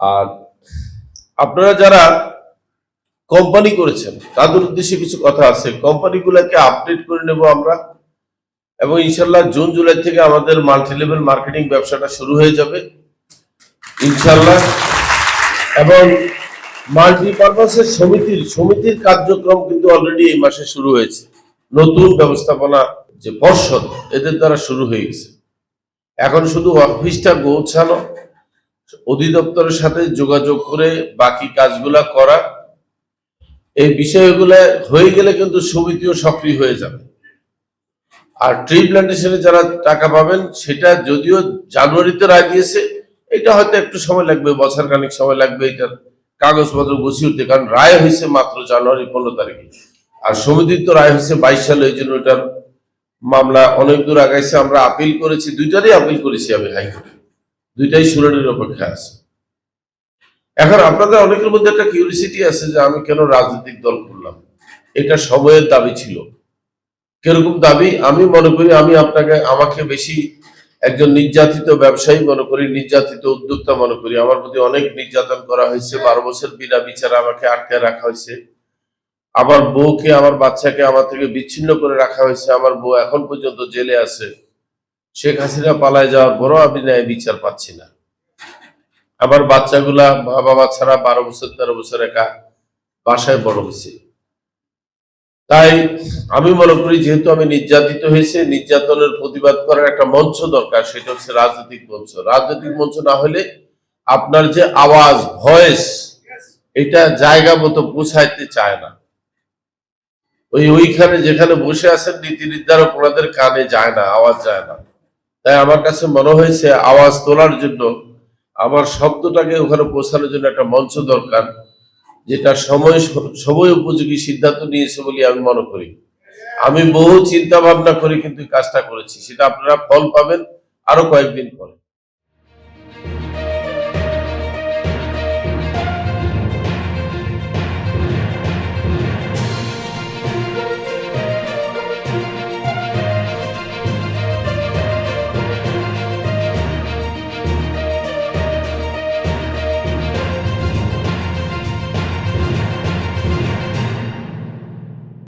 আর আপনারা যারা কোম্পানি করেছেন, তাদের উদ্দেশ্যে কিছু কথা আছে। কোম্পানিগুলোকে আপডেট করে নেব আমরা এবং ইনশাল্লাহ জুন, জুলাই থেকে আমাদের মাল্টি লেভেল মার্কেটিং ব্যবসাটা শুরু হয়ে যাবে। ইনশাল্লাহ এবং মাল্টিপারপাসের সমিতির সমিতির কার্যক্রম কিন্তু অলরেডি এই মাসে শুরু হয়েছে। নতুন ব্যবস্থাপনা যে পর্ষদ, এদের দ্বারা শুরু হয়ে গেছে। এখন শুধু অফিসটা পৌঁছানো অধিদপ্তরের সাথে যোগাযোগ করে বাকি কাজগুলা করা। এই বিষয়গুলো হয়ে গেলে কিন্তু সমিতিও সক্রিয় হয়ে যাবে। আর ট্রি প্ল্যান্টেশনে যারা টাকা পাবেন, সেটা যদিও জানুয়ারিতে রায় দিয়েছে, এটা হয়তো একটু সময় লাগবে, বছর খানিক সময় লাগবে এটার কাগজপত্র গুছিয়ে উঠতে, কারণ রায় হয়েছে মাত্র জানুয়ারি পনেরো তারিখে। আর সমিতির তো রায় হয়েছে বাইশ সালে ওই জন্য এটার মামলা অনেক দূর আগাইছে। আমরা আপিল করেছি, দুইটারই আপিল করেছি আমি হাইকোর্টে। দুইটাই শুনানির অপেক্ষা আছে। এখন আপনাদের অনেকের মধ্যে একটা কিউরিসিটি আছে যে আমি কেন রাজনৈতিক দল করলাম? এটা সময়ের দাবি ছিল। কীরকম দাবি? আমি মনে করি আমি আপনাকে, আমাকে বেশি একজন নির্যাতিত ব্যবসায়ী মনে করি, নির্যাতিত উদ্যোক্তা মনে করি। আমার প্রতি অনেক নির্যাতন করা হয়েছে। বারো বছর বিনা বিচারে আমাকে আটকে রাখা হয়েছে। আমার বউকে, আমার বাচ্চাকে আমার থেকে বিচ্ছিন্ন করে রাখা হয়েছে। আমার বউ এখন পর্যন্ত জেলে আছে। শেখ হাসিনা পালায় যাওয়ার পরও আমি ন্যায় বিচার পাচ্ছি না। আমার বাচ্চাগুলা মা বাবা ছাড়া বারো বছর, তেরো বছর একা বাসায় বড় হয়েছে। তাই আমি মনে করি যেহেতু আমি নির্যাতিত হয়েছে, নির্যাতনের প্রতিবাদ করার একটা মঞ্চ দরকার, সেটা হচ্ছে রাজনৈতিক মঞ্চ। রাজনৈতিক মঞ্চ না হলে আপনার যে আওয়াজ, ভয়েস, এটা জায়গা মতো পৌঁছাইতে চায় না। ওই ওইখানে যেখানে বসে আছেন, নীতি নির্ধারক ওনাদের কানে যায় না, আওয়াজ যায় না। তাই আমার কাছে মনে হয়েছে আওয়াজ তোলার জন্য আমার শব্দটাকে ওখানে পৌঁছানোর জন্য একটা মঞ্চ দরকার, যেটা সময় সময় উপযোগী সিদ্ধান্ত নিয়েছে বলে আমি মনে করি। আমি বহু চিন্তা ভাবনা করে কিন্তু কাজটা করেছি। সেটা আপনারা ফল পাবেন আরও কয়েকদিন পরে।